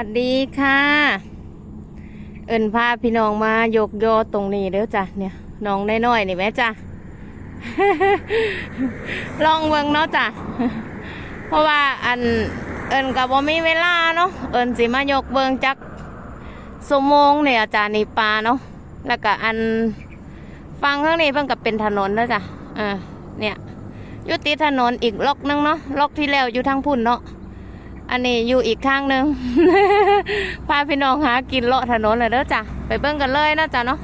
วัสดีค่ะ เอิญพาพี่น้องมายกยอตรงนี้เด้อจ้ะเนี่ยน้องน้อยๆนี่แม่จ้ะลองเบิ่งเนาะจ้ะเพราะว่าอันเอิญกับบ่มีเวลาเนาะเอิญสิมายกเบิ่งจักสมงเนี่ยจ้ะนี่ปลาเนาะแล้วก็อันฟังข้างนี้เพิ่งกับเป็นถนนแล้วจ้ะเออเนี่ยยุติถนนอีกล็อกนึงเนาะล็อกที่แล้วอยู่ทางพุ่นเนาะ อันนี้อยู่อีกทางหนึ่งพาพี่น้องหากินเลาะถนนเลยเด้อจ้ะไปเบิ่งกันเลยนะจ้ะเนาะ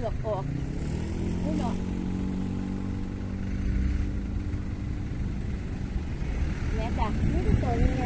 เกือกออกไม่เนาะแม่จ้ะนี่ตัวยังไง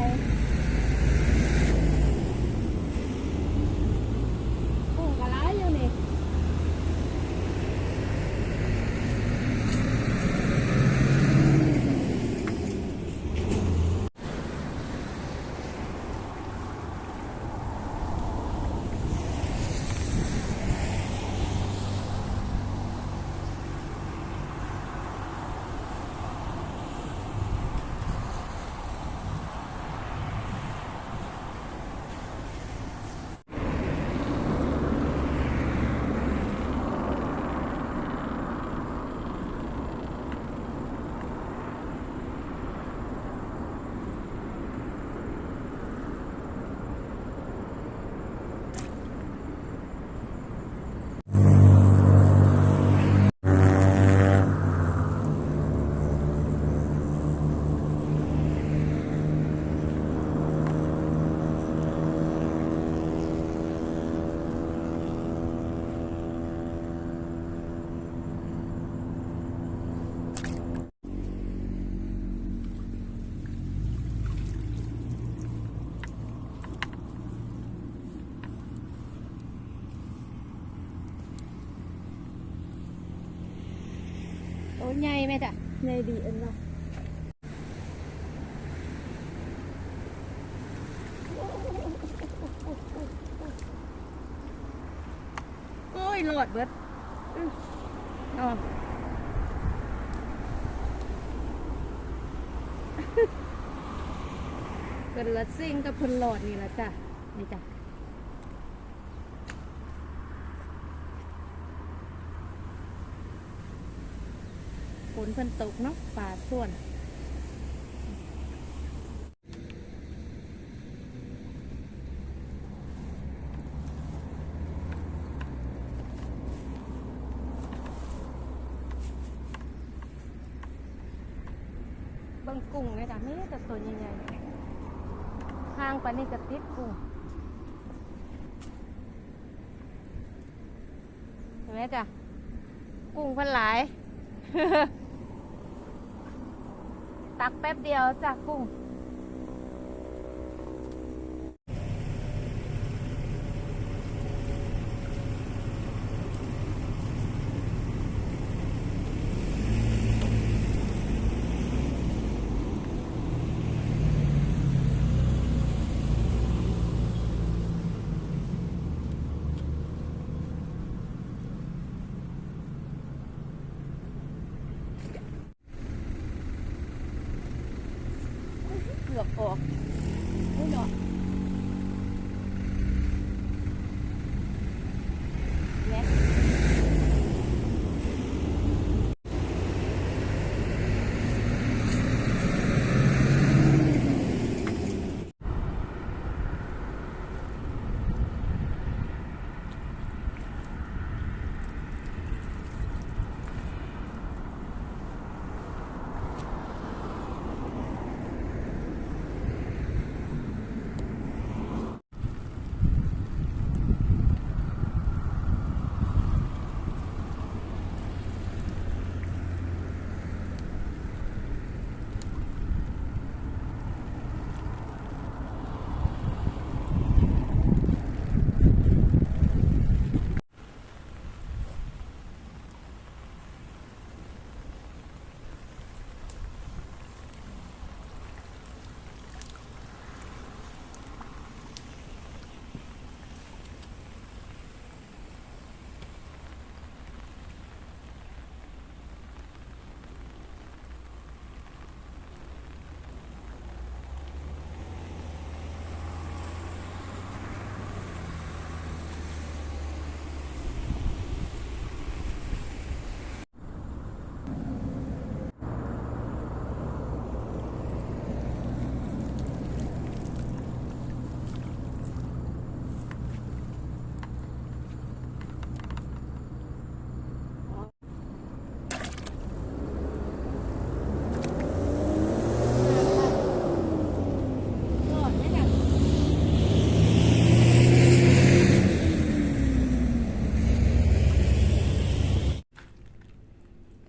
ใหญ่ไหมจ้ะใหญ่ดีอ็นเนาะโอ้ยหลอดเบิดอื้อเอเป็นละซิ่งกับเพิ่นหลอดนี่ละจ้ะนี่จ้ะ นเพิ่นตกเนาะป่าส่วนบิ่งกุ้งไหมจ้ะนี่แต่ตัวใหญ่ๆห่างไปนี่ก็ติดกุ้งเห็นไหมจ้ะกุ้งพันหลาย ตักแป๊บเดียวจากกุ้ง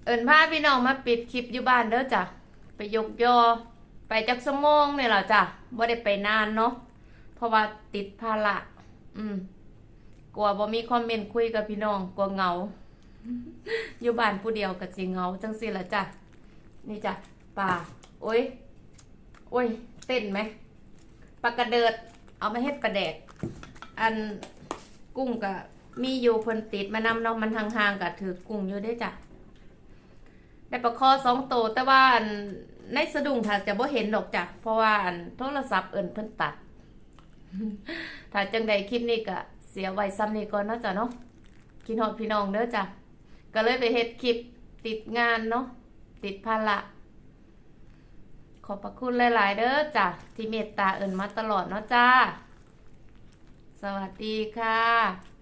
เอิญพาพี่น้องมาปิดคลิปอยู่บ้านเด้อจ้ะไปยกยอ ไปจักสมองเนี่ยเหรอจ้ะบ่ได้ไปนานเนาะเพราะว่าติดภาระอืมกลัวบ่มีคอมเมนต์คุยกับพี่น้องกลัวเหงา อยู่บ้านผู้เดียวก็สิเหงาจังสิละจ้ะนี่จ้ะป่าโอ้ยโอ้ยเต้นไหมปลากระเดิด เอามาเฮ็ดปลาแดก อันกุ้งก็มีอยู่เพิ่นติดมานำเนาะมันห่างๆก็ถือกุ้งอยู่เด้จ้ะ ได้ปลาคอสองโตแต่ว่าอันในสะดุ้งถ้าจะบ่เห็นดอกจ้ะเพราะว่าอันโทรศัพท์เอิ้นเพิ่นตัด ถ้าจังใดคลิปนี้ก็เสียไว้ซ้ำนี้ก่อนเนาะจ้ะเนาะกินฮอดพี่น้องเด้อจ้ะก็เลยไปเฮ็ดคลิปติดงานเนาะติดภาระขอบพระคุณหลาย ๆ เด้อจ้ะที่เมตตาเอิ้นมาตลอดเนาะจ้า สวัสดีค่ะ